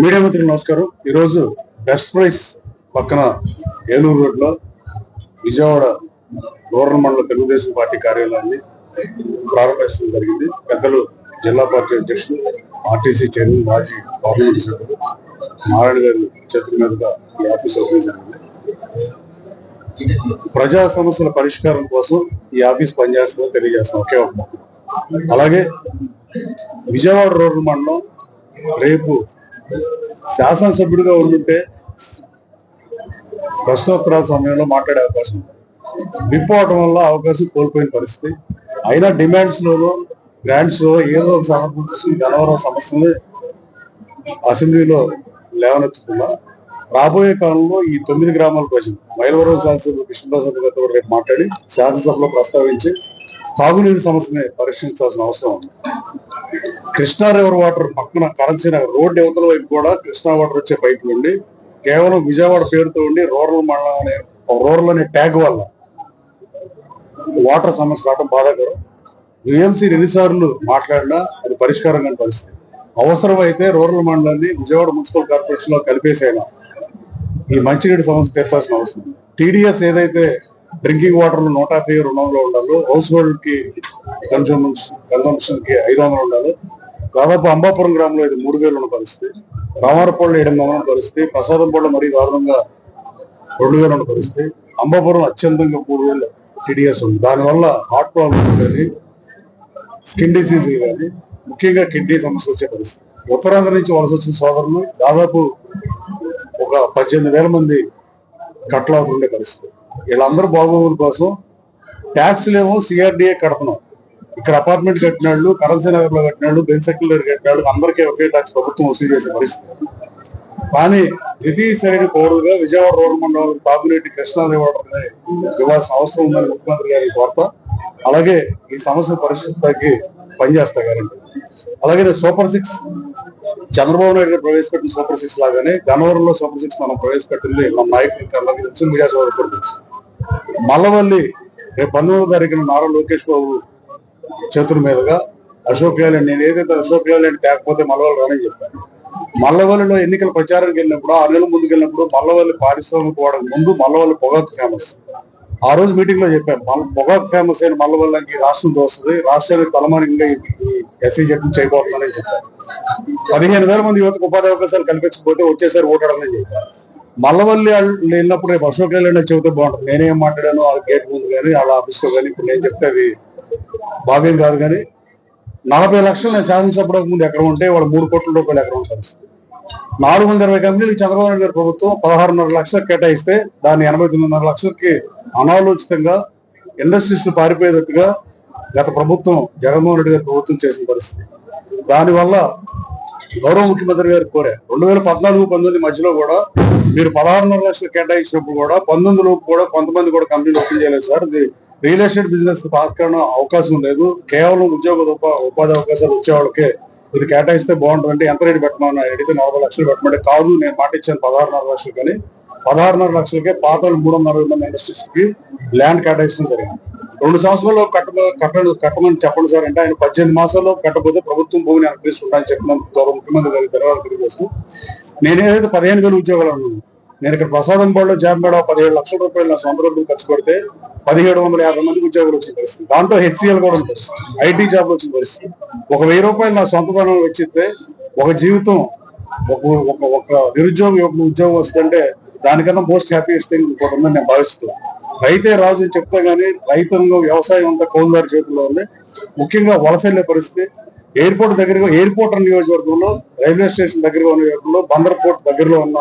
Media మిత్రులు నమస్కారం. ఈరోజు బెస్ట్ ప్రైస్ పక్కన ఏలూరు రోడ్లో విజయవాడ రూరల్ మండల తెలుగుదేశం పార్టీ కార్యాలయాన్ని ప్రారంభించడం జరిగింది. పెద్దలు జిల్లా పార్టీ అధ్యక్షులు ఆర్టీసీ చైర్మన్ మాజీ పార్లమెంట్ సభ్యులు నారాయణ గారి చేతుల మీదుగా ఈ ఆఫీస్ ఓపెన్ జరిగింది. ప్రజా సమస్యల పరిష్కారం కోసం ఈ ఆఫీస్ పనిచేస్తుందని తెలియజేస్తాం ఒకే ఒక అలాగే విజయవాడ రూరల్ మండలం రేపు శాసనసభ్యుడిగా ఉండుంటే ప్రశ్నోత్తరాల సమయంలో మాట్లాడే అవకాశం ఉంది. విప్ అవడం వల్ల అవకాశం కోల్పోయిన పరిస్థితి. అయినా డిమాండ్స్ గ్రాంట్స్లో ఏదో ఒక సమర్పించి గనవరం సమస్యని అసెంబ్లీలో లేవనెత్తుతున్నా రాబోయే కాలంలో ఈ తొమ్మిది గ్రామాల ప్రజలు మైలవరం శాసనసభ్యులు కృష్ణప్రసాద్ గారితో రేపు మాట్లాడి శాసనసభలో ప్రస్తావించి తాగునీరు సమస్యని పరీక్షించాల్సిన అవసరం ఉంది. కృష్ణా రివర్ వాటర్ పక్కన కరెన్సీ నగర్ రోడ్డు యువతల వైపు కూడా కృష్ణా వాటర్ వచ్చే పైపులు ఉండి కేవలం విజయవాడ పేరుతో ఉండి రూరల్ మండలం అనే రూరల్ అనే ట్యాగ్ వల్ల వాటర్ సమస్య రావడం బాధాకరం. యుఎంసీ ఎన్నిసార్లు మాట్లాడినా అది పరిష్కారం కాని పరిస్థితి. అవసరమైతే రూరల్ మండలాన్ని విజయవాడ మున్సిపల్ కార్పొరేషన్లో కలిపేసైనా ఈ మంచినీటి సమస్య తీర్చాల్సిన అవసరం. టీడీఎస్ ఏదైతే డ్రింకింగ్ వాటర్ నూట యాభై రెండు వందలు ఉండాలి. హౌస్ హోల్డ్కి కన్సంప్షన్ కన్సంప్షన్కి ఐదు వందలు ఉండాలి. దాదాపు అంబాపురం గ్రామంలో ఇది మూడు వేలు ఉన్న పరిస్థితి. రామారపల్లి ఏడు వందల ఉన్న పరిస్థితి. ప్రసాదంపల్లి మరీ దారుణంగా రెండు వేలు ఉన్న పరిస్థితి. అంబాపురం అత్యంతంగా మూడు వేలు టీడీఎస్ ఉంది. దానివల్ల హార్ట్ ప్రాబ్లమ్స్ కానీ స్కిన్ డిసీజ్ కానీ ముఖ్యంగా కిడ్నీ సమస్య వచ్చే పరిస్థితి. ఉత్తరాంధ్ర నుంచి వలస వచ్చిన సోదరులు దాదాపు ఒక పద్దెనిమిది వేల మంది కట్టలవుతుండే పరిస్థితి. వీళ్ళందరూ బాగోగుల కోసం ట్యాక్స్లు లేమో సిఆర్డిఏ కడుతున్నాం. ఇక్కడ అపార్ట్మెంట్ కట్టిన వాళ్ళు కరెన్సీ నగర్లో కట్టిన వాళ్ళు బెన్ సెక్యులర్ దగ్గర కట్టిన వాళ్ళు అందరికీ ఒకే ట్యాక్స్ ప్రభుత్వం వసూలు చేసే పరిస్థితి. కానీ ద్వితీయ శ్రేణి పౌరులుగా విజయవాడ రూరల్ మండలం తాగునీటి కృష్ణా ఇవ్వాల్సిన అవసరం ఉందని ముఖ్యమంత్రి గారి కోరత అలాగే ఈ సమస్య పరిస్థితికి పనిచేస్తా గారండి అలాగే సూపర్ సిక్స్ చంద్రబాబు నాయుడు గారు ప్రవేశపెట్టిన సూపర్ సిక్స్ లాగానే గన్నవరంలో సూపర్ సిక్స్ మనం ప్రవేశపెట్టింది మన నాయకులకి అందరికీ తెలుసు మీడియా సోదరు కూడా తెలుసు. మల్లవల్లి రేపు పంతొమ్మిదో తారీఖున నారా లోకేష్ బాబు చేతుల మీదుగా అశోక్ లేలాండ్ నేను ఏదైతే అశోక్ లేలాండ్ తేకపోతే మల్లవల్లి రానని చెప్పాను. మల్లవల్లిలో ఎన్నికల ప్రచారానికి వెళ్ళినప్పుడు ఆరు నెలల ముందుకు వెళ్ళినప్పుడు మల్లవల్లి పారిశ్రామిక వాడక ముందు మల్లవల్లి పొగాకు ఫేమస్ ఆ రోజు మీటింగ్లో చెప్పాం మల్ల- ఫేమస్ అయిన మల్లవల్లికి రాష్ట్రం తోస్తుంది. రాష్ట్రానికి తలమానికంగా ఎస్సీ జట్టు చేయబోతున్నానని చెప్పారు. పదిహేను వేల మంది యువతకు ఉపాధి అవకాశాలు కల్పించకపోతే వచ్చేసారి ఓటాడని చెప్పారు. మల్లవల్లి వెళ్ళినప్పుడు రేపు అశోక్ లేలాండ్ చెబితే బాగుంటుంది. నేనేం మాట్లాడాను వాళ్ళ గేట్ ముందు కానీ వాళ్ళ ఆఫీస్లో కానీ ఇప్పుడు నేను చెప్తే అది భావ్యం కాదు కానీ నలభై లక్షలు నేను శాసనసభకు ముందు ఎక్కడ ఉంటే వాళ్ళు మూడు కోట్ల రూపాయలు ఎక్కడ ఉంటారు నాలుగు వందల ఇరవై కంపెనీలు చంద్రబాబు నాయుడు గారి ప్రభుత్వం పదహారున్నర లక్షలకు కేటాయిస్తే దాన్ని ఎనభై తొమ్మిదిన్నర లక్షలకి అనాలోచితంగా ఇండస్ట్రీస్ పారిపోయేటట్టుగా గత ప్రభుత్వం జగన్మోహన్ రెడ్డి గారి ప్రభుత్వం చేసిన పరిస్థితి. దానివల్ల గౌరవ ముఖ్యమంత్రి గారు కోరే రెండు వేల పద్నాలుగు పంతొమ్మిది మధ్యలో కూడా మీరు పదహారున్నర లక్షలు కేటాయించినప్పుడు కూడా పంతొమ్మిది లోపు కూడా కొంతమంది కూడా కంపెనీలు ఓపెన్ చేయలేదు సార్. ఇది రియల్ ఎస్టేట్ బిజినెస్కి తాత్కాలిక అవకాశం లేదు. కేవలం ఉద్యోగ ఉపాధి అవకాశాలు వచ్చే వాళ్ళకే ఇది కేటాయిస్తే బాగుంటుంది ఎంత రేటు పెట్టమని అడిగితే నలభై లక్షలు పెట్టమంటే కాదు నేను మాట ఇచ్చాను పదహారున్నర లక్షలు కానీ పదహారున్నర లక్షలకే పాత వాళ్ళు మూడు మంది ఇండస్ట్రీస్కి ల్యాండ్ కేటాయించడం జరిగింది. రెండు సంవత్సరాల్లో కట్ట కట్టడం కట్టమని చెప్పండి సార్ అంటే ఆయన పద్దెనిమిది మాసాల్లో కట్టకపోతే ప్రభుత్వం భూమిని వెనక్కి అని చెప్పిన గౌరవ ముఖ్యమంత్రి గారి ధన్యవాదాలు తెలియజేస్తూ నేనేదైతే పదిహేను వేల ఉద్యోగాలు ఉన్నాను నేను ఇక్కడ ప్రసాదం బోర్డులో జాబ్ మేడ పదిహేడు లక్షల రూపాయలు నా సొంత రూపాయలు ఖర్చు పెడితే పదిహేడు వందల యాభై మందికి ఉద్యోగులు వచ్చిన పరిస్థితి. దాంట్లో హెచ్సిఎల్ కూడా ఉంది పరిస్థితి. ఐటీ జాబ్ వచ్చిన పరిస్థితి. ఒక వెయ్యి రూపాయలు నా సొంత ధనం వెచ్చిస్తే ఒక జీవితం ఒక ఒక ఒక నిరుద్యోగం యొక్క ఉద్యోగం వస్తుందంటే దానికన్నా మోస్ట్ హ్యాపీయెస్ట్ థింగ్ ఇంకోటి ఉందని నేను భావిస్తున్నాను రైతే రాజు అని చెప్తా గానీ రైతంలో వ్యవసాయం అంతా కౌలుదారి చేతుల్లో ఉంది. ముఖ్యంగా వలస వెళ్ళే పరిస్థితి. ఎయిర్పోర్ట్ దగ్గరగా ఎయిర్పోర్ట్ నియోజకవర్గంలో రైల్వే స్టేషన్ దగ్గరగా ఉన్న నియోజకవర్గంలో బందర్ పోర్ట్ దగ్గరలో ఉన్న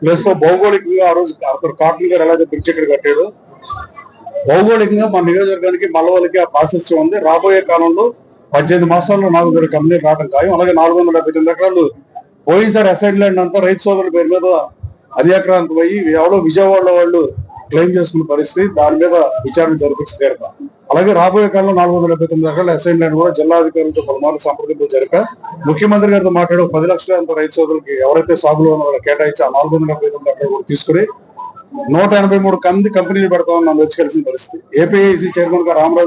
ప్లస్ భౌగోళికంగా ఆ రోజు అక్కడ కాటన్ గారు ఎలా బ్రిడ్జ్ ఇక్కడ కట్టాడు భౌగోళికంగా మన నియోజకవర్గానికి మల్లవలకి ఆ ప్రాసెస్ ఉంది. రాబోయే కాలంలో పద్దెనిమిది మాసాల్లో నాలుగు వేల కంపెనీలు రావడం ఖాయం. అలాగే నాలుగు వందల డెబ్బై తొమ్మిది ఎకరాలు పోయినసారి అసైడ్ ల్యాండ్ అంతా రైతు సోదరుల పేరు మీద అధికారాంతం అయ్యి ఎవరో విజయవాడలో వాళ్ళు క్లెయిమ్ చేసుకున్న పరిస్థితి దాని మీద విచారణ జరిపించి అలాగే రాబోయే కాలంలో నాలుగు వందల డెబ్బై తొమ్మిది ఎకరాల అసైన్ ల్యాండ్ కూడా జిల్లా అధికారులతో పలుమార్లు సంప్రదింపులు జరిపా ముఖ్యమంత్రి గారితో మాట్లాడే పది లక్షల అంత రైతు సోదరులకి ఎవరైతే సాగులో ఉన్న కేటాయించి ఆ నాలుగు వందల డెబ్బై తొమ్మిది ఎకరాలు కూడా తీసుకుని నూట ఎనభై మూడు కంది కంపెనీలు పెడతామని నన్ను వచ్చి కలిసిన పరిస్థితి. ఏపీఐసి చైర్మన్గా రామరాజు